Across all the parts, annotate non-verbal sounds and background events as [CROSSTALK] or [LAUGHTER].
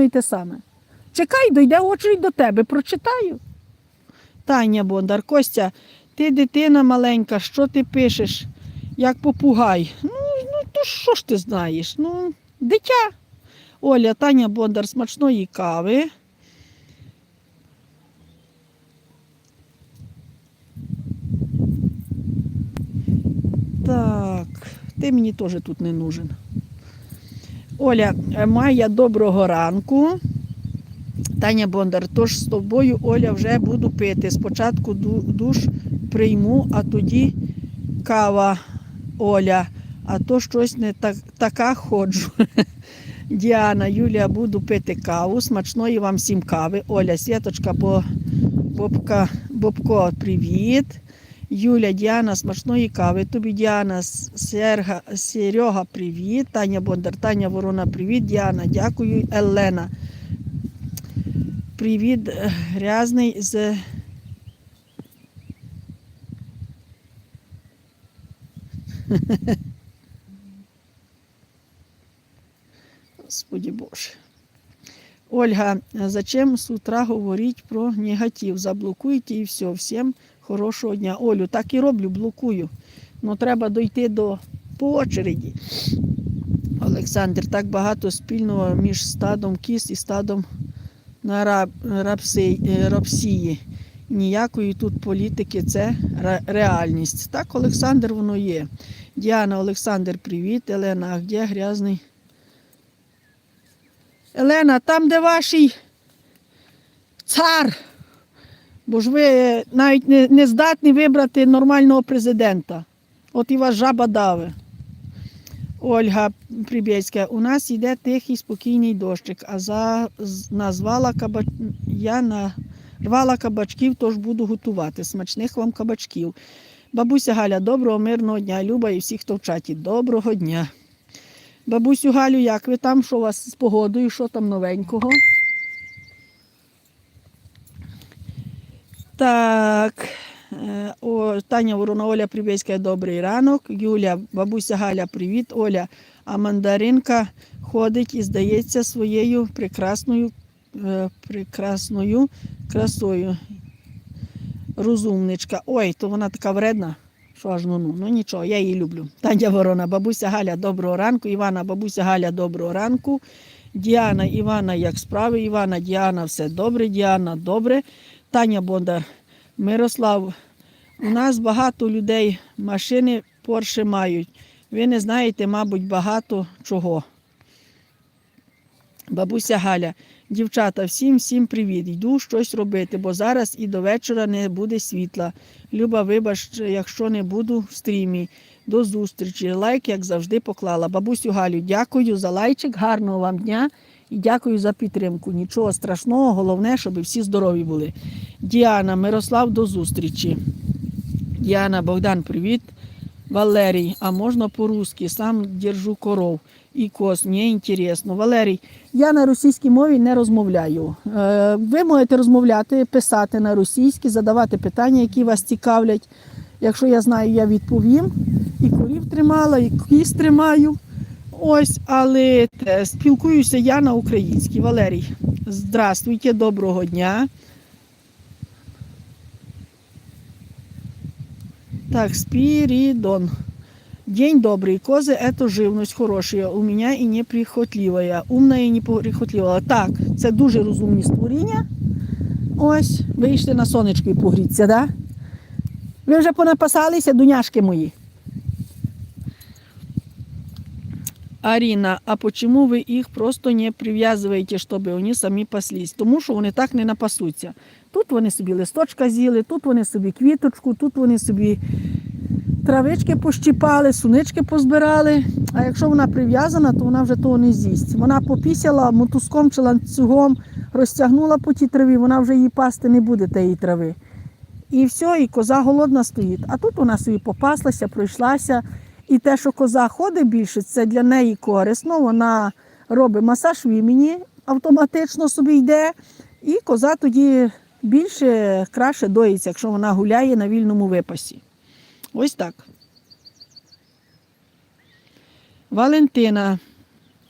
і те саме. Чекай, дойде очередь до тебе, прочитаю. Таня Бондар, Костя, ти дитина маленька, що ти пишеш, як попугай? Ну, ну то що ж ти знаєш? Ну, дитя. Оля, Таня Бондар, смачної кави. Так, ти мені теж тут не нужен. Оля, е, Майя, доброго ранку. Таня Бондар, тож з тобою, Оля, вже буду пити. Спочатку душ прийму, а тоді кава Оля, а то щось не так, така ходжу. [LAUGHS] Діана, Юлія, буду пити каву. Смачної вам всім кави. Оля, Святочка, Бо, Бобка, Бобко, привіт. Юля, Діана, смачної кави. Тобі Діана, Серга, Серега, привіт. Таня Бондар, Таня Ворона, привіт. Діана, дякую. Елена. Привіт, грязний з. Господи Боже. Ольга, зачем с утра говорить про негатив? Заблокуйте і все. Всім хорошого дня. Олю, так і роблю, блокую. Ну треба дойти до по очереді. Олександр, так багато спільного між стадом кіз і стадом на раб, рабсі, е, рабсії. Ніякої тут політики, це реальність. Так, Олександр, воно є. Діана, Олександр, привіт. Елена, а де грязний? Елена, там, де ваш цар. Бо ж ви навіть не, не здатні вибрати нормального президента. От і вас жаба дави. Ольга Прибєцька, у нас йде тихий спокійний дощик, а за назвала каба... я нарвала кабачків, тож буду готувати. Смачних вам кабачків. Бабуся Галя, доброго, мирного дня. Люба і всі, хто в чаті. Доброго дня. Бабусю Галю, як ви там? Що у вас з погодою? Що там новенького? Так. е, О, Таня Ворона, Оля Прибєцька, добрий ранок. Юля, бабуся Галя, привіт. Оля, а мандаринка ходить і здається своєю прекрасною, е, прекрасною красою. Розумничка. Ой, то вона така вредна. Що аж ну, ну, ну нічого, я її люблю. Таня Ворона, бабуся Галя, доброго ранку. Івана, бабуся Галя, доброго ранку. Діана, Івана, як справи? Івана, Діана, все добре, Діана, добре. Таня Бондар, Мирослав, у нас багато людей машини Порше мають. Ви не знаєте, мабуть, багато чого. Бабуся Галя, дівчата, всім всім привіт. Йду щось робити, бо зараз і до вечора не буде світла. Люба, вибач, якщо не буду в стрімі. До зустрічі. Лайк, як завжди, поклала. Бабусю Галю, дякую за лайчик, гарного вам дня і дякую за підтримку. Нічого страшного, головне, щоб всі здорові були. Діана, Мирослав, до зустрічі. Діана, Богдан, привіт. Валерій, а можна по-русски? Сам держу коров і коз. Мені інтересно. Валерій, я на російській мові не розмовляю. Е, Ви можете розмовляти, писати на російській, задавати питання, які вас цікавлять. Якщо я знаю, я відповім. І корів тримала, і кіз тримаю. Ось, але спілкуюся я на українській. Валерій, здравствуйте, доброго дня. Так, Спиридон. День добрый. Козы – это живность хорошая. У меня і неприхотливая. Умна і неприхотлива. Так, це дуже розумні створіння. Ось, вийшли на сонечко і погріться, да? Ви вже понапасалися, дуняшки мої. Аріна, а почему ви їх просто не прив'язуєте, щоб вони самі паслись? Тому що вони так не напасуться. Тут вони собі листочка з'їли, тут вони собі квіточку, тут вони собі травички пощіпали, сунички позбирали. А якщо вона прив'язана, то вона вже того не з'їсть. Вона попісяла мотузком чи ланцюгом, розтягнула по тій траві, вона вже її пасти не буде тієї трави. І все, і коза голодна стоїть. А тут вона собі попаслася, пройшлася. І те, що коза ходить більше, це для неї корисно. Вона робить масаж в імені, автоматично собі йде. І коза тоді більше краще доїться, якщо вона гуляє на вільному випасі. Ось так. Валентина.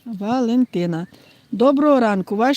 Валентина. Доброго ранку. Ваші